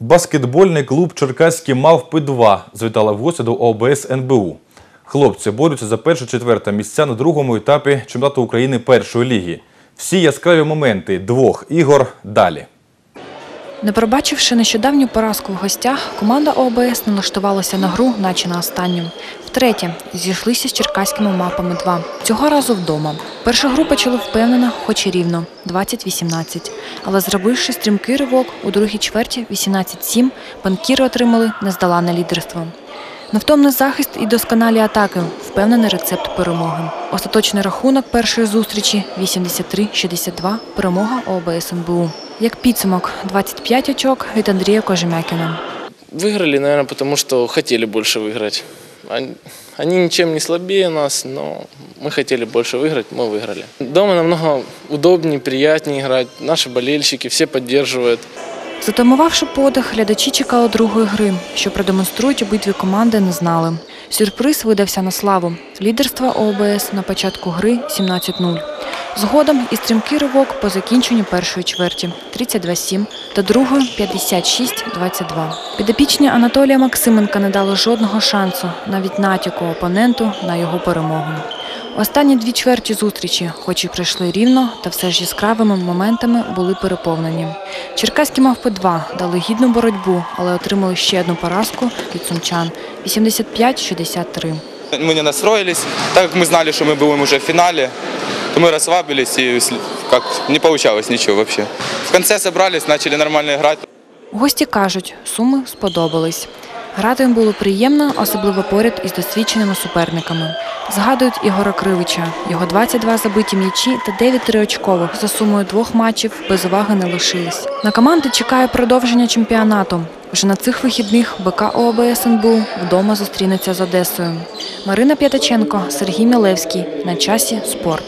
Баскетбольний клуб Черкаські мавпи 2 звітала в гості до ОБС НБУ. Хлопці борються за перше-четверте місця на другому етапі чемпіонату України першої ліги. Всі яскраві моменти двох ігор далі. Не пробачивши нещодавню поразку в гостях, команда ОБС налаштувалася на гру, наче на останню. Втретє, зійшлися з черкаськими мапами 2. Цього разу вдома. Першу гру почали впевнено, хоч і рівно – 20-18. Але зробивши стрімкий ривок, у другій чверті 18-7, банкіри отримали нездоланне лідерство. Невтомний захист і досконалі атаки – впевнений рецепт перемоги. Остаточний рахунок першої зустрічі – 83-62, перемога ОБС НБУ. Як підсумок – 25 очок від Андрія Кожемякіна. Выиграли, наверное, потому что хотели больше выиграть. Они, они ничем не слабее нас, но мы хотели больше выиграть, мы выиграли. Дома намного удобнее, приятнее играть. Наши болельщики все поддерживают. Затамувавши подих, глядачі чекали другої гри, що продемонструють обидві команди не знали. Сюрприз видався на славу. Лідерство ОБС на початку гри 17-0. Згодом і стрімкий ривок по закінченню першої чверті 32-7 та другої 56-22. Підопічні Анатолія Максименка не дали жодного шансу, навіть натяку опоненту на його перемогу. Останні дві чверті зустрічі, хоч і пройшли рівно, та все ж яскравими моментами були переповнені. Черкаські мавпи 2 дали гідну боротьбу, але отримали ще одну поразку від сумчан 85-63. Мы не настроились, так как мы знали, что мы будем уже в финале, то мы расслабились и как не получалось ничего вообще. В конце собрались, начали нормально играть. Гості кажуть, суми сподобались. Грати їм було приємно, особливо поряд із досвідченими суперниками. Згадують Ігора Кривича. Його 22 забиті м'ячі та 9 триочкових за сумою двох матчів без уваги не лишились. На команди чекає продовження чемпіонату. Вже на цих вихідних БК ОБС НБУ вдома зустрінеться з Одесою. Марина П'ятаченко, Сергій Мілевський. На часі спорт.